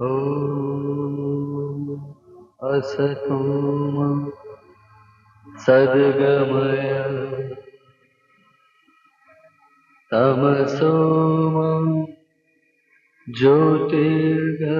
ॐ असतो मा सद्गमय तमसो मा ज्योतिर्गमय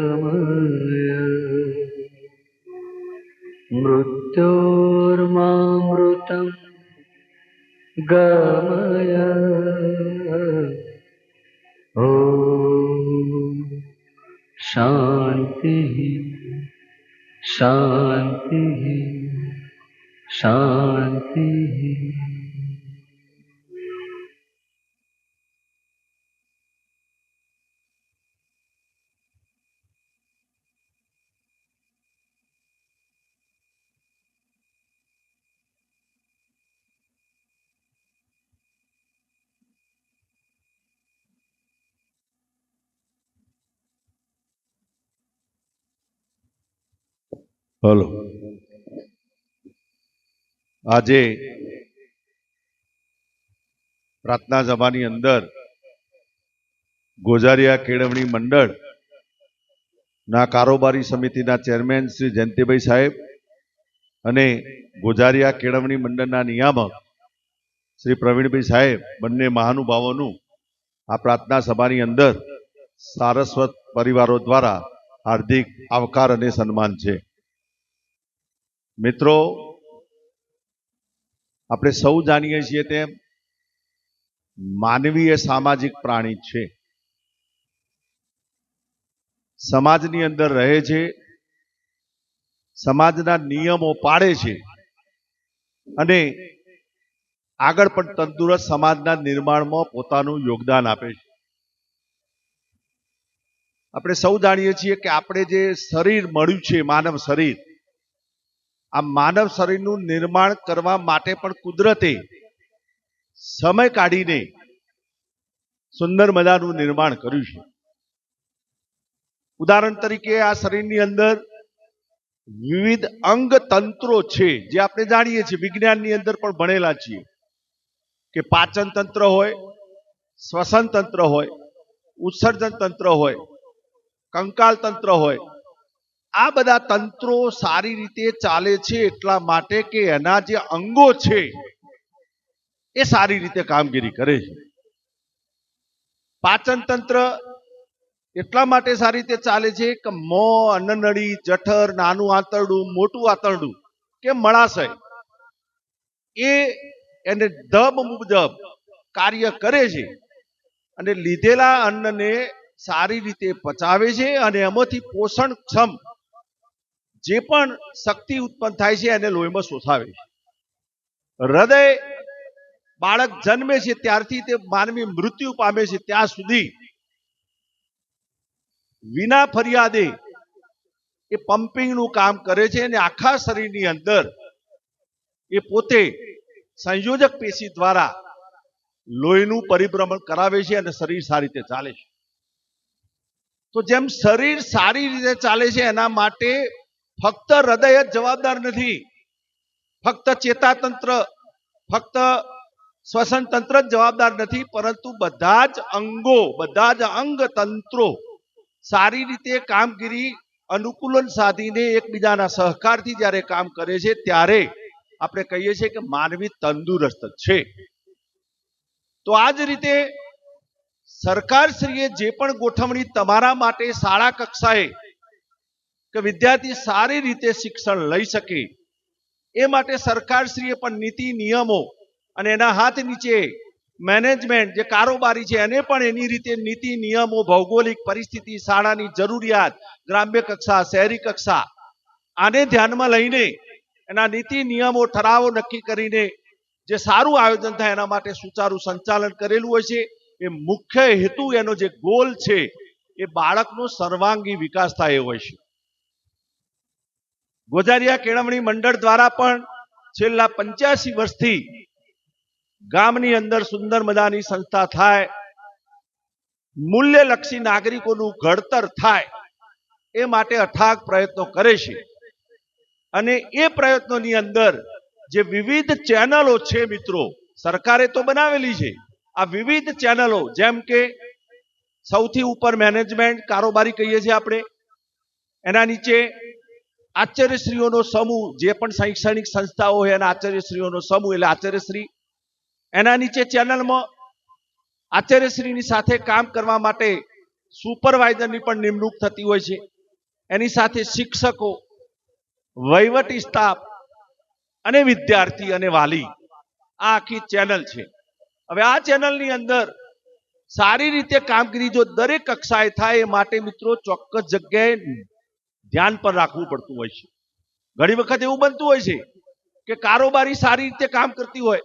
શાંતિ શાંતિ શાંતિ હલો આજે પ્રાર્થના સભાની અંદર ગોઝારિયા કેળવણી મંડળ ના કારોબારી સમિતિના ચેરમેન શ્રી જયંતિભાઈ સાહેબ અને ગોઝારિયા કેળવણી મંડળના નિયામક શ્રી પ્રવીણભાઈ સાહેબ બંને મહાનુભાવોનું આ પ્રાર્થના સભાની અંદર સારસ્વત પરિવારો દ્વારા હાર્દિક આવકાર અને સન્માન છે. મિત્રો, આપણે સૌ જાણીએ છીએ તેમ માનવી એ સામાજિક પ્રાણી છે. સમાજની અંદર રહે છે, સમાજના નિયમો પાડે છે અને આગળ પણ તંદુરસ્ત સમાજના નિર્માણમાં પોતાનું યોગદાન આપે છે. આપણે સૌ જાણીએ છીએ કે આપણે જે શરીર મળ્યું છે, માનવ શરીર આ માનવ શરીરનું નિર્માણ કરવા માટે પણ કુદરતે સમય કાઢીને સુંદર મજાનું નિર્માણ કર્યું છે. ઉદાહરણ તરીકે આ શરીરની અંદર વિવિધ અંગ તંત્રો છે, જે આપણે જાણીએ છીએ, વિજ્ઞાનની અંદર પણ ભણેલા છીએ. કે પાચન તંત્ર હોય, શ્વસન તંત્ર હોય, ઉત્સર્જન તંત્ર હોય, કંકાલ તંત્ર હોય આ બધા તંત્રો સારી રીતે ચાલે છે એટલા માટે કે એના જે અંગો છે, એ સારી રીતે કામગીરી કરે છે. પાચન તંત્ર એટલા માટે સારી રીતે ચાલે છે કે મો અન્નનળી જઠર, નાનું આંતરડું, મોટું આંતરડું કે મળાશય, એ એને ધબ મુજબ કાર્ય કરે છે અને લીધેલા અન્નને સારી રીતે પચાવે છે અને એમાંથી પોષણક્ષમ જે પણ શક્તિ ઉત્પન્ન થાય છે એને લોહીમાં શોષાવે છે. હૃદય બાળક જન્મે છે ત્યારથી તે માનવી મૃત્યુ પામે છે ત્યાં સુધી વિના ફરિયાદે એ પમ્પિંગનું કામ કરે છે અને આખા શરીરની અંદર એ પોતે સંયોજક પેશી દ્વારા લોહીનું પરિભ્રમણ કરાવે છે અને શરીર સારી રીતે ચાલે છે. તો જેમ શરીર સારી રીતે ચાલે છે એના માટે ફક્ત હૃદય જ જવાબદાર નથી. ફક્ત ચેતાતંત્ર, ફક્ત શ્વસન તંત્ર જ જવાબદાર નથી, પરંતુ બધા જ અંગો, બધા જ અંગ તંત્રો સારી રીતે કામગીરી, અનુકૂલન સાધીને એકબીજાના સહકારથી જ્યારે કામ કરે છે, ત્યારે આપણે કહીએ છીએ કે માનવી તંદુરસ્ત છે. તો આ જ રીતે સરકારશ્રીએ જે પણ ગોઠવણી તમારા માટે શાળા કક્ષાએ કે વિદ્યાર્થી સારી રીતે શિક્ષણ લઈ શકે. એ માટે સરકારશ્રીએ પણ નીતિ, નિયમો અને એના હાથ નીચે મેનેજમેન્ટ જે કારોબારી છે એને પણ એની રીતે નીતિ, નિયમો, ભૌગોલિક પરિસ્થિતિ, શાળાની જરૂરિયાત, ગ્રામ્ય કક્ષા, શહેરી કક્ષા, આને ધ્યાનમાં લઈને એના નીતિ, નિયમો, ઠરાવો નક્કી કરીને જે સારું આયોજન થાય એના માટે સુચારું સંચાલન કરેલું હોય છે. એ મુખ્ય હેતુ, એનો જે ગોલ છે, એ બાળકનો સર્વાંગી વિકાસ થાય એ હોય છે. ગોજારિયા કેળવણી મંડળ દ્વારા પણ છેલ્લા પંચ્યાસી વર્ષથી ગામની અંદર સુંદર મજાની સંસ્થા થાય, મૂલ્યલક્ષી નાગરિકોનું ઘડતર થાય, એ માટે અથાગ પ્રયત્નો કરે છે. અને એ પ્રયત્નોની અંદર જે વિવિધ ચેનલો છે મિત્રો, સરકારે તો બનાવેલી છે. આ વિવિધ ચેનલો, જેમ કે સૌથી ઉપર મેનેજમેન્ટ કારોબારી કહીએ છીએ આપણે, એના નીચે આચાર્યશ્રીઓનો સમૂહ, જે પણ શૈક્ષણિક સંસ્થાઓ હોય એના આચાર્યશ્રીઓનો સમૂહ, એટલે આચાર્યશ્રી, એના નીચે ચેનલમાં આચાર્યશ્રીની સાથે કામ કરવા માટે સુપરવાઇઝરની પણ નિમણૂક થતી હોય છે. એની સાથે શિક્ષકો, વહીવટી સ્ટાફ અને વિદ્યાર્થી અને વાલી આ આખી ચેનલ છે. હવે આ ચેનલની અંદર સારી રીતે કામગીરી જો દરેક કક્ષાએ થાય એ માટે મિત્રો ચોક્કસ જગ્યાએ ધ્યાન પર રાખવું પડતું હોય છે. ઘણી વખત એવું બનતું હોય છે કે કારોબારી સારી રીતે કામ કરતી હોય,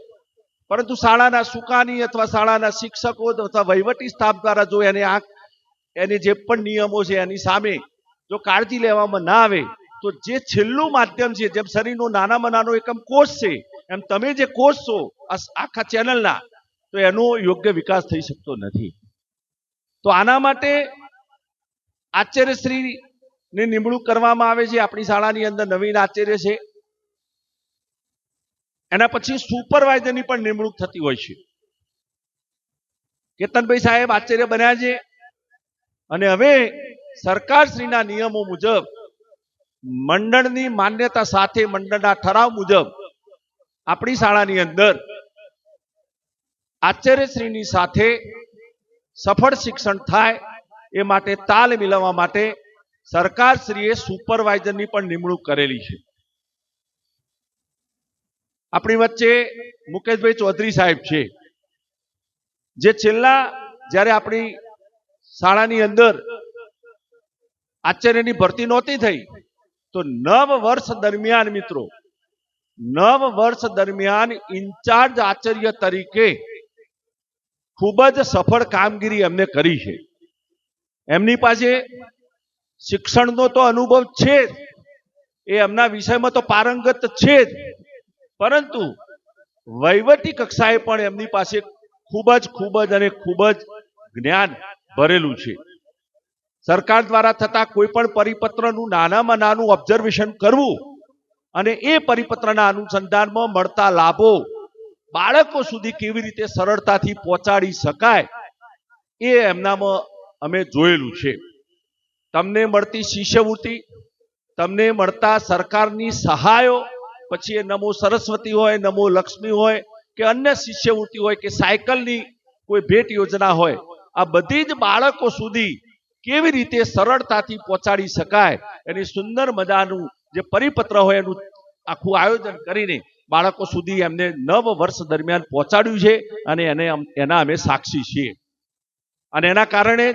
પરંતુ શાળાના સુકાની અથવા શાળાના શિક્ષકો અથવા વહીવટી સ્ટાફ દ્વારા જો એને આ એને જે પણ નિયમો છે એની સામે જો કાળજી લેવામાં ના આવે, તો જે છેલ્લું માધ્યમ છે, જેમ શરીરનો નાનામાં નાનો એકમ કોષ છે, એમ તમે જે કોષ છો આખા ચેનલના, તો એનો યોગ્ય વિકાસ થઈ શકતો નથી. તો આના માટે આચાર્યશ્રી ની નિમણૂક કરવામાં આવે છે. આપણી શાળાની અંદર નવીન આચાર્ય છે. એના પછી સુપરવાઇઝરની પણ નિમણૂક થતી હોય છે. કેતનભાઈ સાહેબ આચાર્ય બન્યા છે. અને હવે સરકારશ્રીના નિયમો મુજબ, મંડળની માન્યતા સાથે મંડળના ઠરાવ મુજબ, આપણી શાળાની અંદર આચાર્યશ્રીની સાથે સફળ શિક્ષણ થાય એ માટે તાલ મિલાવવા માટે સરકારશ્રીએ સુપરવાઇઝરની પણ નિમણૂક કરેલી છે. આપણી વચ્ચે મુકેશભાઈ ચૌધરી સાહેબ છે. જે છેલ્લા જ્યારે આપણી શાળાની અંદર આચાર્યની ભરતી નહોતી થઈ, તો નવ વર્ષ દરમિયાન મિત્રો, નવ વર્ષ દરમિયાન ઇન્ચાર્જ આચાર્ય તરીકે ખૂબ જ સફળ કામગીરી એમને કરી છે. એમની પાસે શિક્ષણનો તો અનુભવ છે જ. એ એમના વિષયમાં તો પારંગત છે જ. પરંતુ વહીવટી કક્ષાએ પણ એમની પાસે ખૂબ જ ખૂબ જ અને ખૂબ જ જ્ઞાન ભરેલું છે. સરકાર દ્વારા થતા કોઈ પણ પરિપત્રનું નાનામાં નાનું ઓબ્ઝર્વેશન કરવું અને એ પરિપત્રના અનુસંધાનમાં મળતા લાભો બાળકો સુધી કેવી રીતે સરળતાથી પહોંચાડી શકાય એ એમનામાં અમે જોયેલું છે. તમને મળતી શિષ્યવૃત્તિ, તમને મળતા સરકારની સહાયો, પછી એ નમો સરસ્વતી હોય, નમો લક્ષ્મી હોય, કે અન્ય શિષ્યવૃત્તિ હોય, કે સાયકલની કોઈ ભેટ યોજના હોય, આ બધી જ બાળકો સુધી કેવી રીતે સરળતાથી પહોંચાડી શકાય? એની સુંદર મજાનું જે પરિપત્ર હોય એનું આખું આયોજન કરીને બાળકો સુધી એમને નવ વર્ષ દરમિયાન પહોંચાડ્યું છે અને એને એના અમે સાક્ષી છીએ. અને એના કારણે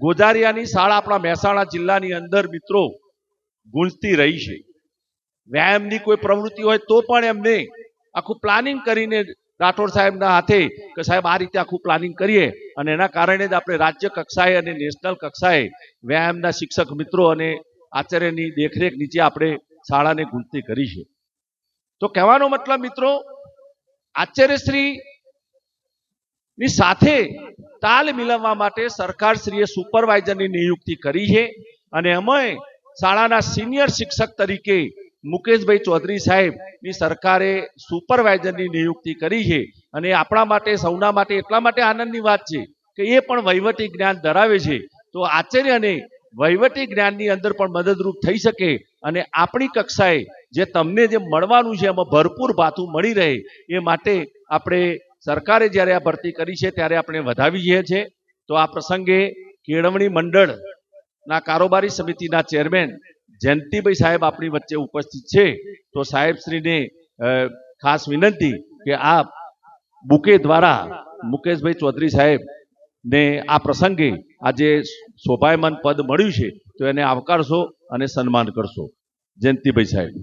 ગોજારિયાની શાળા આપણા મહેસાણા જિલ્લાની અંદર મિત્રો ગુંજતી રહી છે. વ્યાયામની કોઈ પ્રવૃત્તિ હોય તો પણ એમને આખું પ્લાનિંગ કરીને રાઠોડ સાહેબના હાથે કે સાહેબ આ રીતે આખું પ્લાનિંગ કરીએ અને એના કારણે જ આપણે રાજ્ય કક્ષાએ અને નેશનલ કક્ષાએ વ્યાયામના શિક્ષક મિત્રો અને આચાર્યની દેખરેખ નીચે આપણે શાળાને ગુંજતી કરી છે. તો કહેવાનો મતલબ મિત્રો, આચાર્યશ્રી ની સાથે તાલ મિલાવવા માટે સરકારશ્રીએ સુપરવાઇઝરની નિયુક્તિ કરી છે. અને અમે શાળાના સિનિયર શિક્ષક તરીકે મુકેશભાઈ ચૌધરી સાહેબની સરકારે સુપરવાઇઝરની નિયુક્તિ કરી છે. અને આપણા માટે, સૌના માટે, એટલા માટે આનંદની વાત છે કે એ પણ વહીવટી જ્ઞાન ધરાવે છે. તો આચાર્યને વહીવટી જ્ઞાનની અંદર પણ મદદરૂપ થઈ શકે અને આપણી કક્ષાએ જે તમને જે મળવાનું છે, એમાં ભરપૂર ભાતું મળી રહે એ માટે આપણે સરકારે જ્યારે આ ભરતી કરી છે ત્યારે આપણે વધાવીએ છીએ. તો આ પ્રસંગે કેળવણી મંડળના કારોબારી સમિતિના ચેરમેન જયંતિભાઈ સાહેબ આપણી વચ્ચે ઉપસ્થિત છે. તો સાહેબશ્રીને ખાસ વિનંતી કે આ બુકે દ્વારા મુકેશભાઈ ચૌધરી સાહેબ ને આ પ્રસંગે આજે શોભાયમાન પદ મળ્યું છે તો એને આવકારશો અને સન્માન કરશો. જયંતિભાઈ સાહેબ.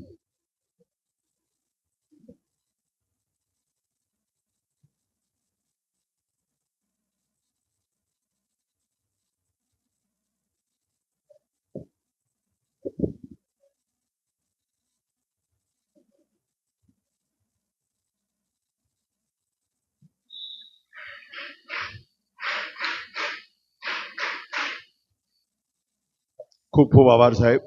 ખૂબ ખૂબ આભાર સાહેબ.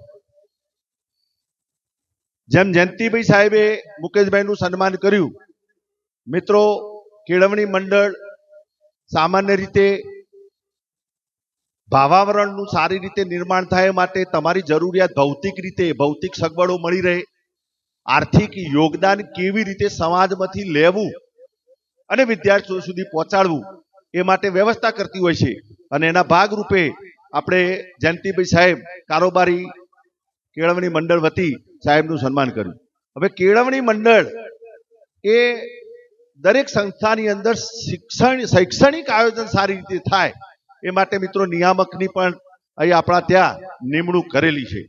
જેમ જયંતિભાઈ સાહેબે મુકેશભાઈનું સન્માન કર્યું, મિત્રો, કેળવણી મંડળ સામાન્ય રીતે ભાવાવરણનું સારી રીતે નિર્માણ થાય માટે તમારી જરૂરિયાત ભૌતિક રીતે, ભૌતિક સગવડો મળી રહે, આર્થિક યોગદાન કેવી રીતે સમાજમાંથી લેવું અને વિદ્યાર્થીઓ સુધી પહોંચાડવું એ માટે વ્યવસ્થા કરતી હોય છે. અને એના ભાગરૂપે આપણે જયંતિભાઈ સાહેબ કારોબારી કેળવણી મંડળ વતી સાહેબનું સન્માન કર્યું. હવે કેળવણી મંડળ એ દરેક સંસ્થાની અંદર શિક્ષણ, શૈક્ષણિક આયોજન સારી રીતે થાય એ માટે મિત્રો નિયામકની પણ અહીં આપણા ત્યાં નિમણૂક કરેલી છે.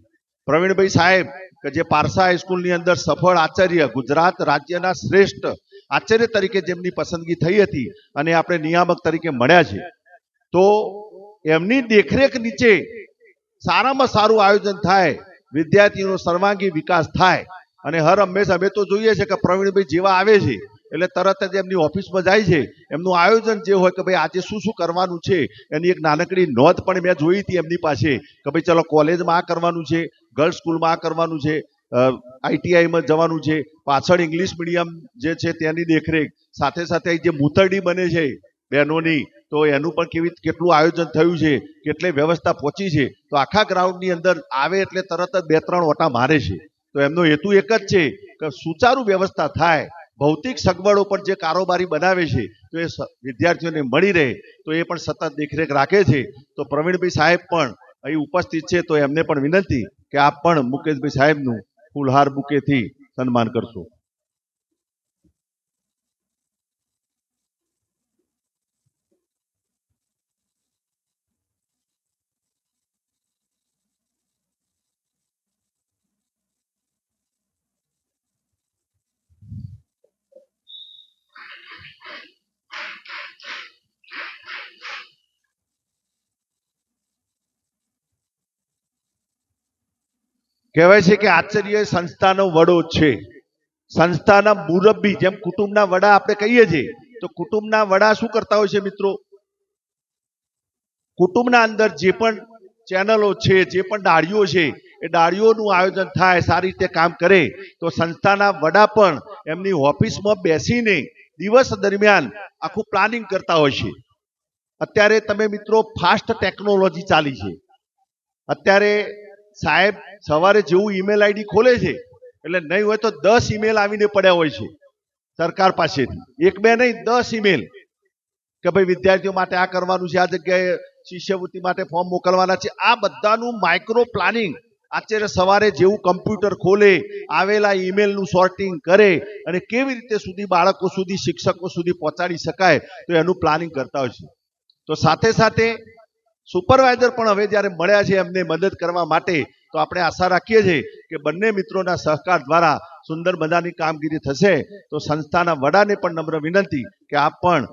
પ્રવીણભાઈ સાહેબ કે જે પારસા હાઈસ્કૂલની અંદર સફળ આચાર્ય ગુજરાત રાજ્યના શ્રેષ્ઠ આચાર્ય તરીકે જેમની પસંદગી થઈ હતી અને આપણે નિયામક તરીકે મળ્યા છે. તો એમની દેખરેખ નીચે સારામાં સારું આયોજન થાય, વિદ્યાર્થીઓનો સર્વાંગી વિકાસ થાય. અને હર હંમેશા અમે તો જોઈએ છે કે પ્રવીણભાઈ જેવા આવે છે, એટલે તરત જ એમની ઓફિસમાં જાય છે. એમનું આયોજન જે હોય કે ભાઈ આજે શું શું કરવાનું છે, એની એક નાનકડી નોંધ પણ મેં જોઈ હતી એમની પાસે, કે ભાઈ ચલો કોલેજમાં આ કરવાનું છે, ગર્લ્સ સ્કૂલમાં આ કરવાનું છે આઈટીઆઈમાં જવાનું છે, પાછળ ઇંગ્લિશ મીડિયમ જે છે તેની દેખરેખ. સાથે સાથે જે મૂતરડી બને છે, બહેનોની તો એનું પણ કેવી કેટલું આયોજન થયું છે, કેટલી વ્યવસ્થા પહોંચી છે, તો આખા ગ્રાઉન્ડની અંદર આવે એટલે તરત જ બે ત્રણ ઓટા મારે છે. તો એમનો હેતુ એક જ છે કે સુચારુ વ્યવસ્થા થાય, ભૌતિક સગવડો પણ જે કારોબારી બનાવે છે, તો એ વિદ્યાર્થીઓને મળી રહે, તો એ પણ સતત દેખરેખ રાખે છે. તો પ્રવીણભાઈ સાહેબ પણ અહીં ઉપસ્થિત છે, તો એમને પણ વિનંતી કે આપ પણ મુકેશભાઈ સાહેબનું ફૂલહાર બુકેથી સન્માન કરશો. કહેવાય છે કે આચાર્ય સંસ્થાનો વડો છે. સંસ્થાના મુરબ્બી, જેમ કુટુંબના વડા આપણે કહીએ છીએ, તો કુટુંબના વડા શું કરતા હોય છે મિત્રો? કુટુંબના અંદર જે પણ ચેનલો છે, જે પણ ડાળીઓ છે, એ ડાળીઓનું આયોજન થાય, સારી રીતે કામ કરે, તો સંસ્થાના વડા પણ એમની ઓફિસમાં બેસીને દિવસ દરમિયાન આખું પ્લાનિંગ કરતા હોય છે. અત્યારે તમે મિત્રો ફાસ્ટ ટેકનોલોજી ચાલી છે. અત્યારે સાહેબ, સવારે જેવું ઈમેલ આઈડી ખોલે છે, એટલે નહીં હોય તો દસ ઈમેલ આવીને પડ્યા હોય છે, સરકાર પાસેથી. એક બે નહીં, દસ ઈમેલ કે ભાઈ, વિદ્યાર્થીઓ માટે આ કરવાનું છે, આ જગ્યાએ શિષ્યવૃત્તિ માટે ફોર્મ મોકલવાના છે. આ બધાનું માઇક્રો પ્લાનિંગ આચાર્ય સવારે જેવું કમ્પ્યુટર ખોલે, આવેલા ઈમેલનું સોર્ટિંગ કરે, અને કેવી રીતે સુધી બાળકો સુધી, શિક્ષકો સુધી પહોંચાડી શકાય, તો એનું પ્લાનિંગ કરતા હોય છે. તો સાથે સાથે સુપરવાઇઝર પણ હવે જ્યારે મળ્યા છે એમને મદદ કરવા માટે, તો આપણે આશા રાખીએ છીએ કે બંને મિત્રોના સહકાર દ્વારા સુંદર મજાની કામગીરી થશે. તો સંસ્થાના વડાને પણ નમ્ર વિનંતી કે આપ પણ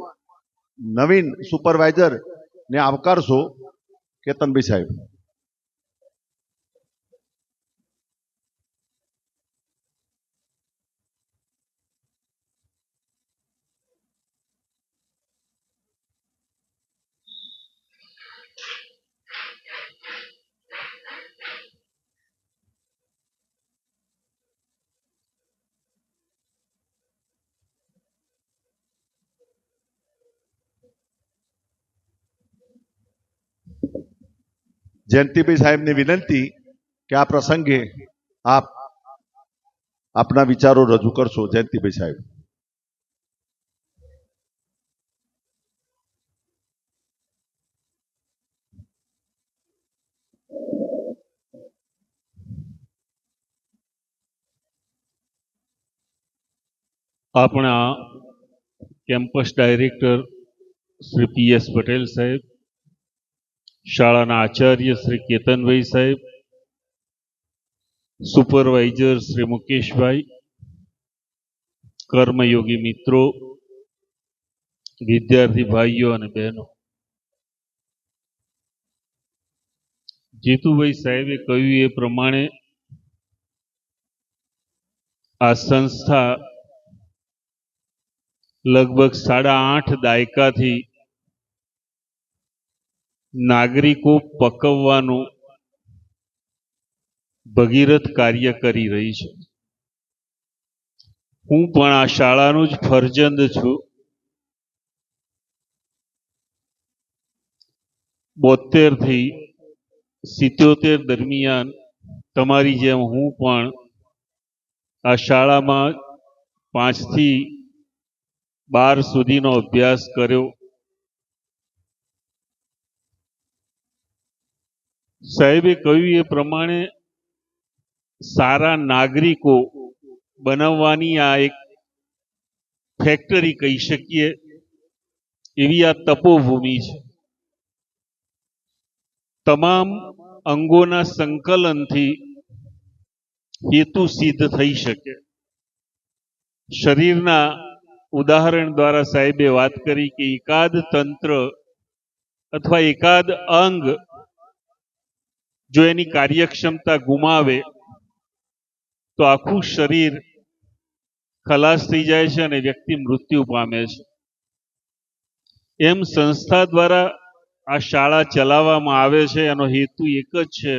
નવીન સુપરવાઇઝરને આવકારશો. કેતનભાઈ સાહેબ. જયંતિભાઈ સાહેબને વિનંતી કે આ પ્રસંગે આપ આપના વિચારો રજૂ કરશો, જયંતિભાઈ સાહેબ. આપણા campus director Shri P S Patel સાહેબ શાળાના આચાર્ય શ્રી કેતનભાઈ સાહેબ, સુપરવાઇઝર શ્રી મુકેશભાઈ, કર્મયોગી મિત્રો, વિદ્યાર્થી ભાઈઓ અને બહેનો. જીતુભાઈ સાહેબે કહ્યું એ પ્રમાણે આ સંસ્થા લગભગ સાડા આઠ દાયકાથી નાગરિકો પકવવાનું ભગીરથ કાર્ય કરી રહી છે. હું પણ આ શાળાનું જ ફરજંદ છું. બોતેરથી સિત્યોતેર દરમિયાન તમારી જેમ હું પણ આ શાળામાં પાંચથી બાર સુધીનો અભ્યાસ કર્યો. સાહેબે કહ્યું એ પ્રમાણે સારા નાગરિકો બનાવવાની આ એક ફેક્ટરી કહી શકીએ, એવી આ તપોભૂમિ છે. તમામ અંગોના સંકલનથી હેતુ સિદ્ધ થઈ શકે. શરીરના ઉદાહરણ દ્વારા સાહેબે વાત કરી કે એકાદ તંત્ર અથવા એકાદ અંગ જો એની કાર્યક્ષમતા ગુમાવે, તો આખું શરીર ખલાસ થઈ જાય છે અને વ્યક્તિ મૃત્યુ પામે છે. એમ સંસ્થા દ્વારા આ શાળા ચલાવવામાં આવે છે. એનો હેતુ એક જ છે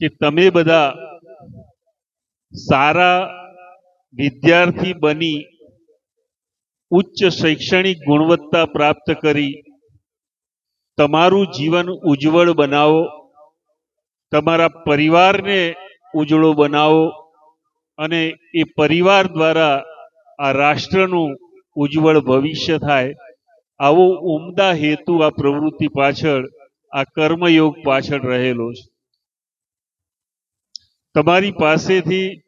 કે તમે બધા સારા વિદ્યાર્થી બની, ઉચ્ચ શૈક્ષણિક ગુણવત્તા પ્રાપ્ત કરી, તમારું જીવન ઉજ્જવળ બનાવો. તમારા પરિવારને ઉજળો બનાવો અને એ પરિવાર દ્વારા આ રાષ્ટ્રનું ઉજ્જવળ ભવિષ્ય થાય. આવો ઉમદા હેતુ આ પ્રવૃત્તિ પાછળ, આ કર્મયોગ પાછળ રહેલો છે. તમારી પાસેથી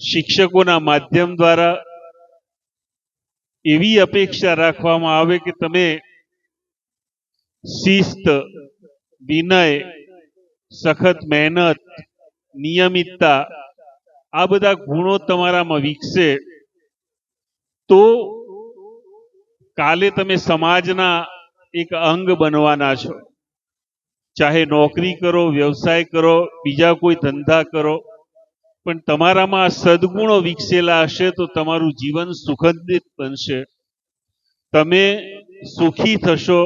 શિક્ષકોના માધ્યમ દ્વારા એવી અપેક્ષા રાખવામાં આવે કે તમે શિસ્ત, વિનય સખત મહેનત, નિયમિતતા, આ બધા ગુણો તમારામાં વિકસે, તો કાલે તમે સમાજના એક અંગ બનવાના છો. ચાહે નોકરી કરો, વ્યવસાય કરો, બીજા કોઈ ધંધા કરો, પણ તમારામાં સદગુણો વિકસેલા હશે તો તમારું જીવન સુખદિત બનશે. તમે સુખી થશો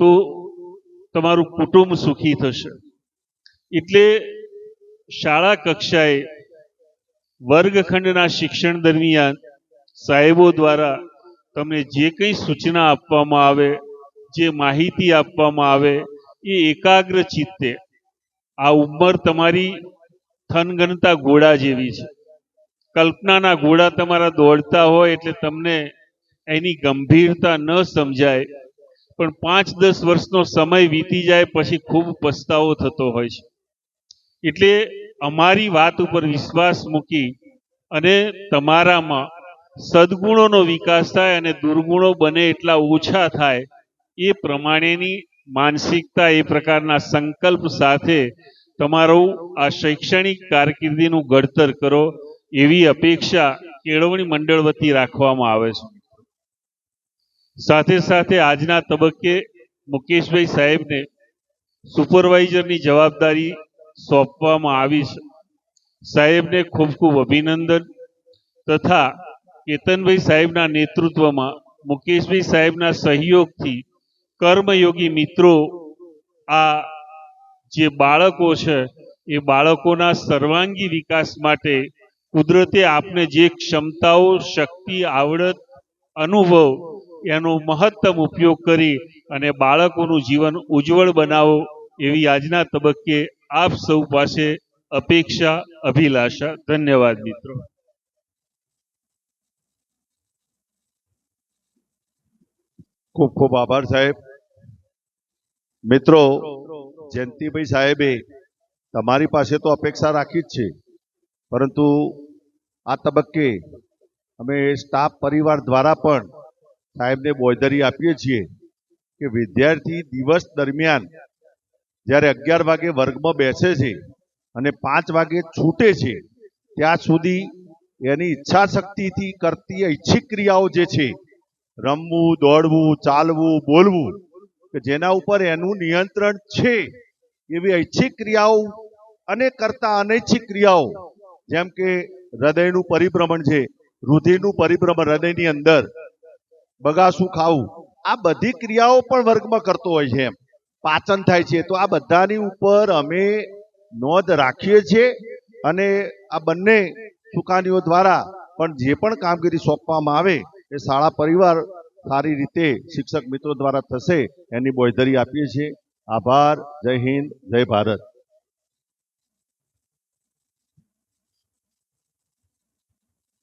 તો તમારું કુટુંબ સુખી થશે. એટલે શાળા કક્ષાએ વર્ગખંડના શિક્ષણ દરમિયાન સાહેબો દ્વારા તમને જે કંઈ સૂચના આપવામાં આવે, જે માહિતી આપવામાં આવે, એ એકાગ્ર ચિત્તે આ ઉંમર તમારી થનગનતા ઘોડા જેવી છે. કલ્પનાના ઘોડા તમારા દોડતા હોય એટલે તમને એની ગંભીરતા ન સમજાય. પણ પાંચ દસ વર્ષનો સમય વીતી જાય પછી ખૂબ પસ્તાવો થતો હોય છે. એટલે અમારી વાત ઉપર વિશ્વાસ મૂકી અને તમારામાં સદગુણોનો વિકાસ થાય અને દુર્ગુણો બને એટલા ઓછા થાય, એ પ્રમાણેની માનસિકતા એ પ્રકારના સંકલ્પ સાથે તમારું આ શૈક્ષણિક કારકિર્દીનું ઘડતર કરો એવી અપેક્ષા કેળવણી મંડળ વતી રાખવામાં આવે છે. સાથે સાથે આજના તબક્કે મુકેશભાઈ સાહેબને સુપરવાઇઝરની જવાબદારી સોંપવામાં આવી છે. સાહેબને ખૂબ ખૂબ અભિનંદન તથા કેતનભાઈ સાહેબના નેતૃત્વમાં મુકેશભાઈ સાહેબના સહયોગથી કર્મયોગી મિત્રો આ જે બાળકો છે, એ બાળકોના સર્વાંગી વિકાસ માટે કુદરતે આપને જે ક્ષમતાઓ, શક્તિ, આવડત, અનુભવ એનો મહત્તમ ઉપયોગ કરી અને બાળકોનું જીવન ઉજ્જવળ બનાવો એવી આજના તબક્કે આપ સૌ પાસે અપેક્ષા, અભિલાષા. ધન્યવાદ, મિત્રો. ખૂબ ખૂબ આભાર, સાહેબ. મિત્રો, જયંતિભાઈ સાહેબે તમારી પાસે તો અપેક્ષા રાખી જ છે, પરંતુ આ તબક્કે અમે સ્ટાફ પરિવાર દ્વારા પણ સાહેબને બોયધરી આપીએ છીએ કે વિદ્યાર્થી દિવસ દરમિયાન જ્યારે અગિયાર વાગે વર્ગમાં બેસે છે અને પાંચ વાગે છૂટે છે, ત્યાં સુધી એની ઈચ્છા શક્તિથી કરતી ઐચ્છિક ક્રિયાઓ જે છે, રમવું, દોડવું, ચાલવું, બોલવું, કે જેના ઉપર એનું નિયંત્રણ છે, એવી ઐચ્છિક ક્રિયાઓ અને કરતા અનૈચ્છિક ક્રિયાઓ, જેમ કે હૃદયનું પરિભ્રમણ છે, રુધિરનું પરિભ્રમણ, હૃદયની અંદર બગાસું ખાવું. આ બધી ક્રિયાઓ પણ વર્ગમાં કરતો હોય છે એમ. પાચન થાય છે તો આ બધાની ઉપર અમે નોંધ રાખીએ છીએ અને આ બંને સુકાનીઓ દ્વારા પણ જે પણ કામગીરી સોંપવામાં આવે એ શાળા પરિવાર સારી રીતે શિક્ષક મિત્રો દ્વારા થશે એની બોયધરી આપીએ છીએ. આભાર. જય હિન્દ. જય ભારત.